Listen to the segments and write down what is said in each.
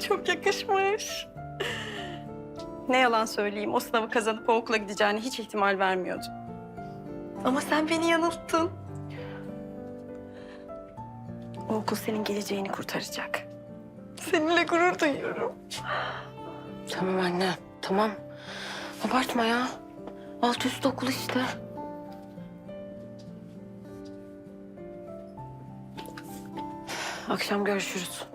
Çok yakışmış. Ne yalan söyleyeyim, o sınavı kazanıp o okula gideceğini hiç ihtimal vermiyordum. Ama sen beni yanılttın. O okul senin geleceğini kurtaracak. Seninle gurur duyuyorum. Tamam anne, tamam. Abartma ya. Alt üst okul işte. Akşam görüşürüz.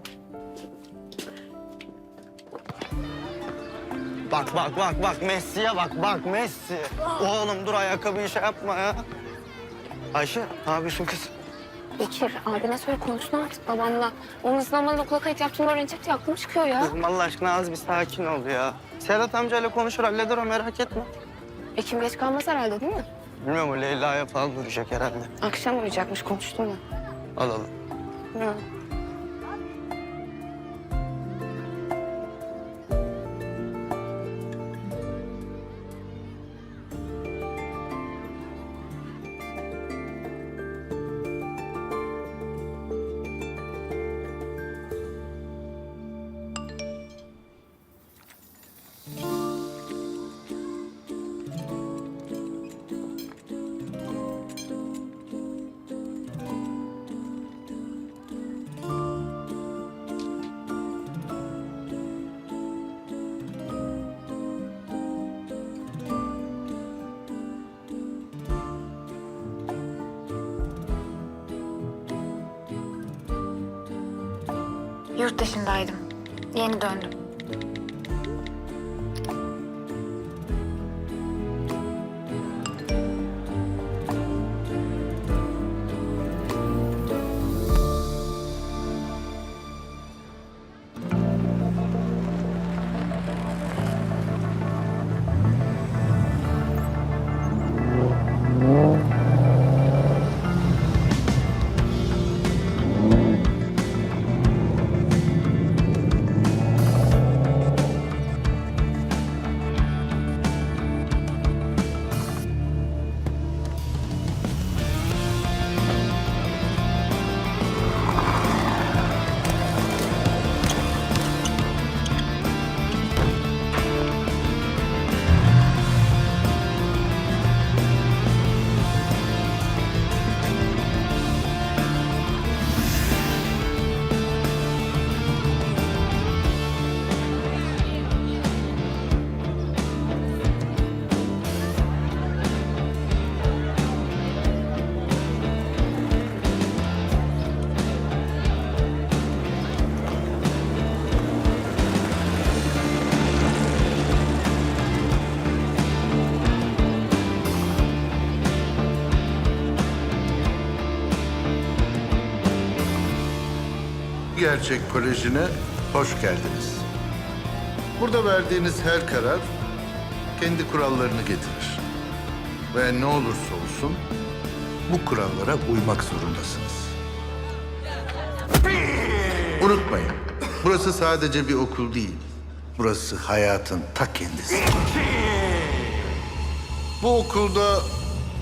Bak bak bak bak Messi'ye bak bak Messi. Oğlum dur ayakkabıyı şey yapma ya. Ayşe ne yapıyorsun kız? Bekir, abine söyle konuşsun artık babamla. Onun zamanında okula kayıt yaptığını öğrenecek de aklım çıkıyor ya. Kızım Allah aşkına az bir sakin ol ya. Serhat amcayla konuşur halleder o merak etme. Ekim geç kalmaz herhalde değil mi? Bilmiyorum o Leyla'ya falan duracak herhalde. Akşam uyuyacakmış, konuştum mu? Al al. Yurt dışındaydım. Yeni döndüm. Gerçek Koleji'ne hoş geldiniz. Burada verdiğiniz her karar kendi kurallarını getirir. Ve ne olursa olsun bu kurallara uymak zorundasınız. Unutmayın, burası sadece bir okul değil. Burası hayatın ta kendisi. Bu okulda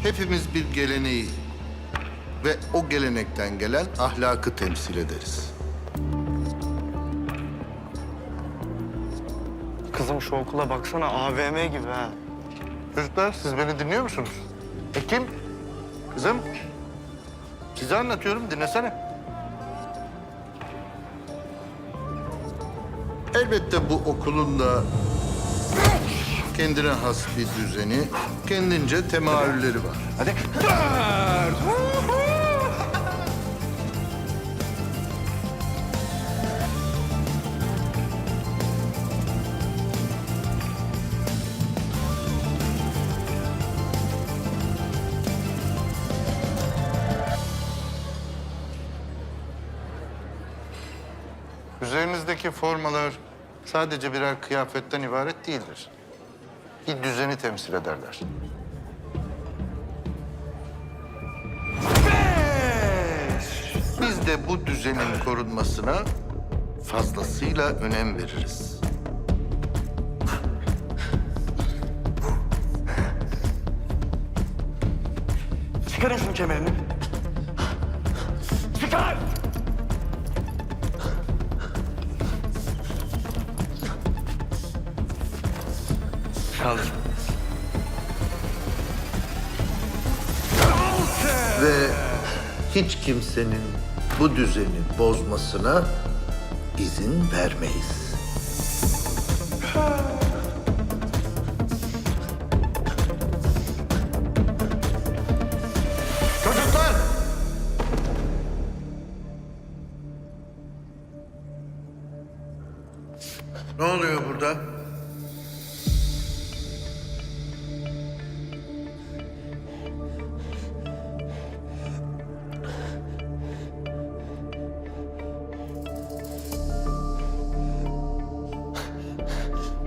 hepimiz bir geleneği ve o gelenekten gelen ahlakı temsil ederiz. Kızım şu okula baksana AVM gibi ha. Çocuklar siz beni dinliyor musunuz? Ekim, kızım. Size anlatıyorum dinlesene. Elbette bu okulun da kendine has bir düzeni, kendince temayülleri var. Hadi. Üzerinizdeki formalar sadece birer kıyafetten ibaret değildir. Bir düzeni temsil ederler. Biz de bu düzenin korunmasına fazlasıyla önem veririz. Çıkarın şunu kemerini. Çıkar! Kaldır. Ve hiç kimsenin bu düzeni bozmasına izin vermeyiz. Çocuklar! Ne oluyor burada?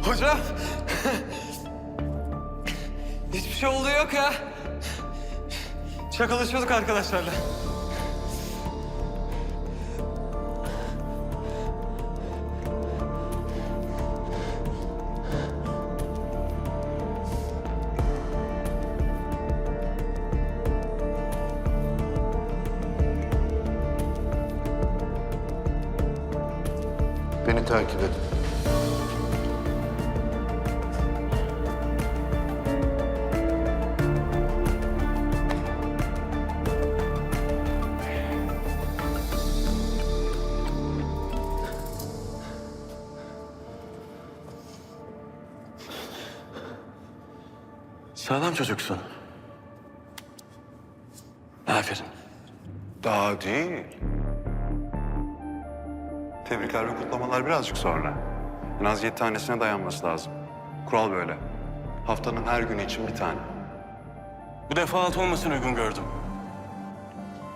Hocam. Hiçbir şey olduğu yok ya. Şakalaşıyorduk arkadaşlarla. Beni takip edin. Sağlam çocuksun. Aferin. Daha değil. Tebrikler ve kutlamalar birazcık sonra. En az yedi tanesine dayanması lazım. Kural böyle. Haftanın her günü için bir tane. Bu defa alt olmasını uygun gördüm.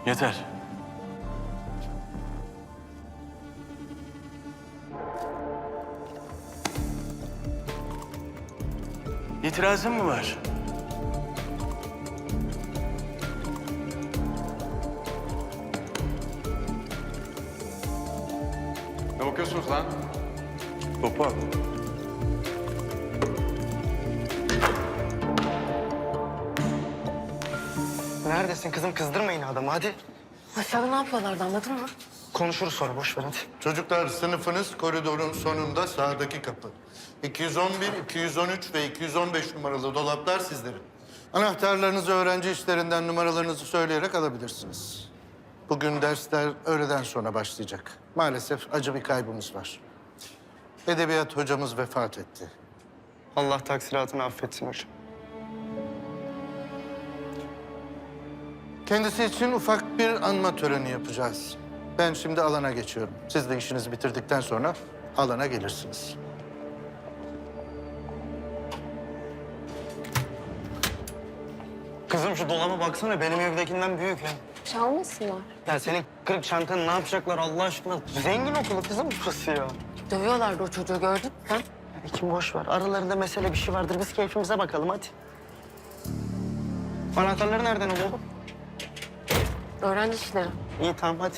Yeter. İtirazın mı var? Ne bakıyorsunuz lan? Topa. Neredesin kızım? Kızdırmayın adamı hadi. Aşağıda ne yapıyorlardı anladın mı? Konuşuruz sonra boş ver hadi. Çocuklar sınıfınız koridorun sonunda sağdaki kapı. 211, 213 ve 215 numaralı dolaplar sizlerin. Anahtarlarınızı öğrenci işlerinden numaralarınızı söyleyerek alabilirsiniz. Bugün dersler öğleden sonra başlayacak. Maalesef acı bir kaybımız var. Edebiyat hocamız vefat etti. Allah taksiratını affetsin hocam. Kendisi için ufak bir anma töreni yapacağız. Ben şimdi alana geçiyorum. Siz de işinizi bitirdikten sonra alana gelirsiniz. Kızım şu dolaba baksana benim evdekinden büyük ya. Çalmasınlar. Ya senin kırık çantanı ne yapacaklar Allah aşkına? Zengin okulu kızım burası ya. Dövüyorlardı o çocuğu gördün mü? Ha? İçim boş ver. Aralarında mesele bir şey vardır. Biz keyfimize bakalım hadi. Anahtarları nereden alalım? Öğrenci işleri. İyi tamam hadi.